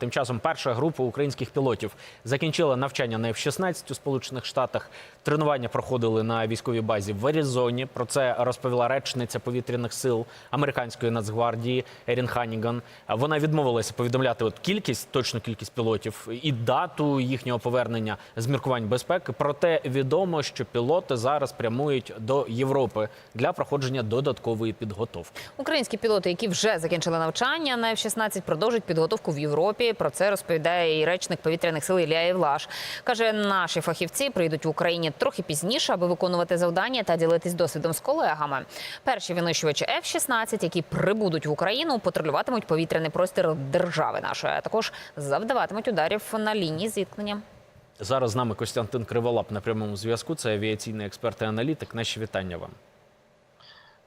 Тим часом перша група українських пілотів закінчила навчання на F-16 у Сполучених Штатах. Тренування проходили на військовій базі в Аризоні. Про це розповіла речниця повітряних сил американської нацгвардії Ерін Ханіган. Вона відмовилася повідомляти от кількість, точну кількість пілотів і дату їхнього повернення з міркувань безпеки. Проте відомо, що пілоти зараз прямують до Європи для проходження додаткової підготовки. Українські пілоти, які вже закінчили навчання на F-16, продовжують підготовку в Європі. Про це розповідає і речник повітряних сил Ілля Євлаш. Каже, наші фахівці прийдуть в Україні трохи пізніше, аби виконувати завдання та ділитись досвідом з колегами. Перші винищувачі F-16, які прибудуть в Україну, патрулюватимуть повітряний простір держави нашої, а також завдаватимуть ударів на лінії зіткнення. Зараз з нами Костянтин Криволап на прямому зв'язку. Це авіаційний експерт і аналітик. Наші вітання вам.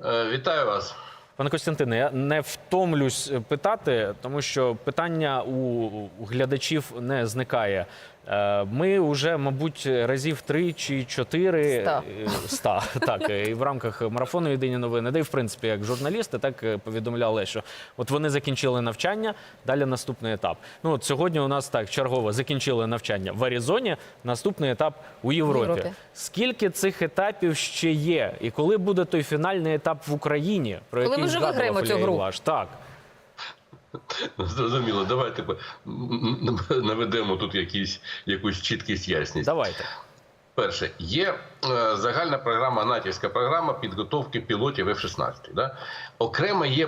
Е, Вітаю вас. Пане Костянтине, я не втомлюсь питати, тому що питання у глядачів не зникає. Е, Ми вже, мабуть, разів три чи чотири Ста. е, ста так е, і в рамках марафону Єдині новини, де в принципі як журналісти, так повідомляли, що от вони закінчили навчання. Далі наступний етап. Ну от сьогодні у нас так чергово закінчили навчання в Аризоні. Наступний етап у Європі. Європі. Скільки цих етапів ще є? І коли буде той фінальний етап в Україні, про Коли який ми вже виграємо цю гру? Івлаш? Так. Зрозуміло, давайте наведемо тут якісь, якусь чіткість, ясність. Давайте. Перше, є е, загальна програма, натівська програма підготовки пілотів F-16. Да? Окремо є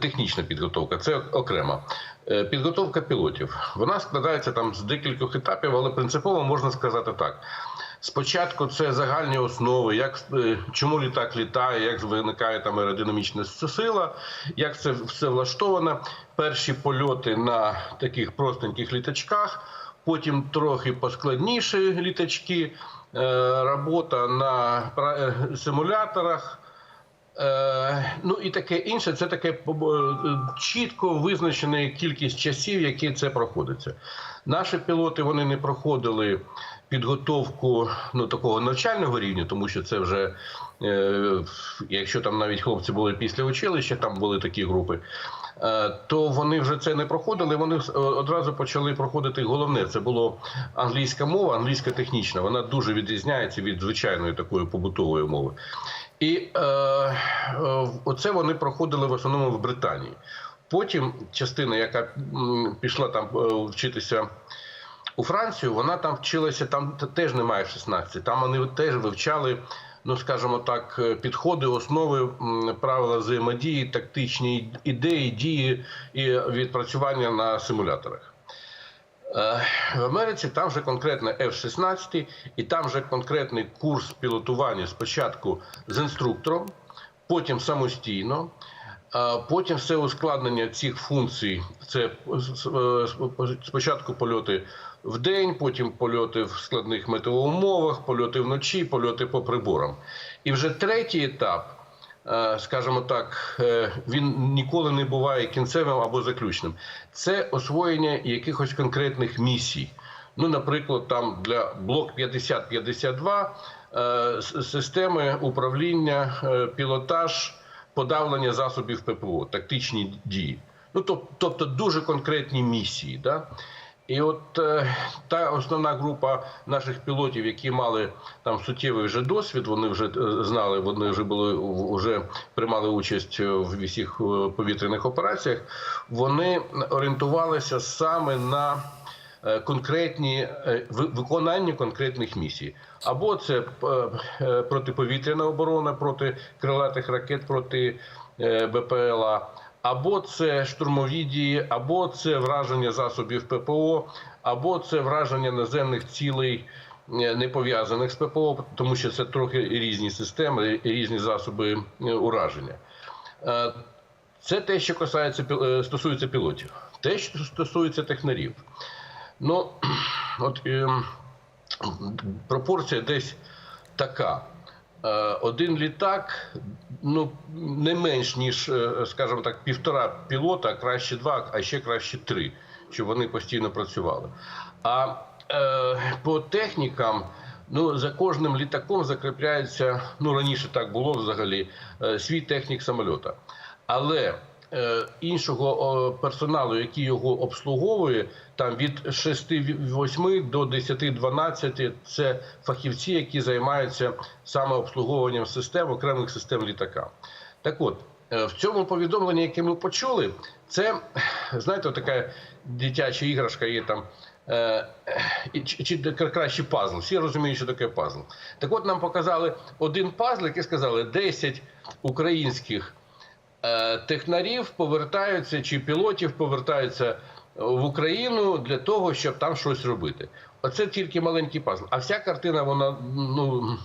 технічна підготовка, це окремо. Е, Підготовка пілотів. Вона складається там з декількох етапів, але принципово можна сказати так. Спочатку це загальні основи, як е, чому літак літає, як виникає там аеродинамічна сила, як це все влаштовано. Перші польоти на таких простеньких літачках, потім трохи поскладніші літачки, е, робота на е, симуляторах. Е, ну і таке інше, це таке чітко визначена кількість часів, які це проходиться. Наші пілоти вони не проходили підготовку ну такого навчального рівня, тому що це вже, е, якщо там навіть хлопці були після училища, там були такі групи. е, То вони вже це не проходили. Вони одразу почали проходити головне. Це було англійська мова, англійська технічна. Вона дуже відрізняється від звичайної такої побутової мови. І е, е, оце вони проходили в основному в Британії. Потім частина, яка пішла там е, вчитися у Францію, вона там вчилася, там теж немає 16. Там вони теж вивчали, ну скажімо так, е, підходи, основи, правила взаємодії, тактичні ідеї, дії і відпрацювання на симуляторах. Е, В Америці там вже конкретно F-16, і там вже конкретний курс пілотування спочатку з інструктором, потім самостійно. а Потім все ускладнення цих функцій. Це е, спочатку польоти в день, потім польоти в складних метеоумовах, польоти вночі, польоти по приборам. І вже третій етап, е, скажімо так, е, він ніколи не буває кінцевим або заключним. Це освоєння якихось конкретних місій. Ну, наприклад, там для блок 50-52 е, системи управління, е, пілотаж, подавлення засобів ППО, тактичні дії. Ну, тобто дуже конкретні місії. Да? І от е, та основна група наших пілотів, які мали там суттєвий вже досвід, вони вже е, знали, вони вже були вже приймали участь в усіх е, повітряних операціях. Вони орієнтувалися саме на е, конкретні е, ви- виконання конкретних місій. Або це е, протиповітряна оборона проти крилатих ракет, проти БПЛА, або це штурмові дії, або це враження засобів ППО, або це враження наземних цілей. е, Не пов'язаних з ППО, тому що це трохи різні системи, різні засоби е, ураження. Е, Це те, що касається стосується пілотів. Те, що стосується технарів. Ну, от ем, пропорція десь така. Один літак, ну не менш ніж, е, скажімо так, півтора пілота, краще два, а ще краще три, щоб вони постійно працювали. А е, по технікам, ну за кожним літаком закріпляється, ну раніше так було взагалі, е, свій технік самольота. Але іншого персоналу, який його обслуговує, там від 6-8 до 10-12 – це фахівці, які займаються саме обслуговуванням систем окремих систем літака. Так от. е, В цьому повідомленні, яке ми почули, це знаєте, така дитяча іграшка є там. е, Чи, чи краще пазл? Всі розуміють, що таке пазл. Так от нам показали один пазл, який сказали 10 українських е, технарів повертаються чи пілотів повертаються в Україну для того, щоб там щось робити. Оце тільки маленький пазл. А вся картина вона ну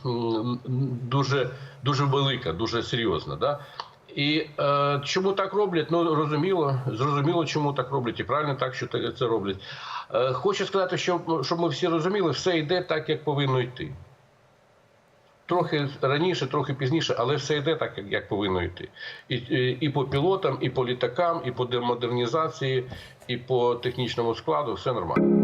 дуже дуже велика, дуже серйозна. Да? І е, чому так роблять? Ну розуміло, зрозуміло, чому так роблять, і правильно так, що це роблять. Е, хочу сказати, що щоб ми всі розуміли, все йде так, як повинно йти. Трохи раніше, трохи пізніше, але все йде так, як, повинно йти. І, і, і по пілотам, і по літакам, і по демодернізації, і по технічному складу все нормально.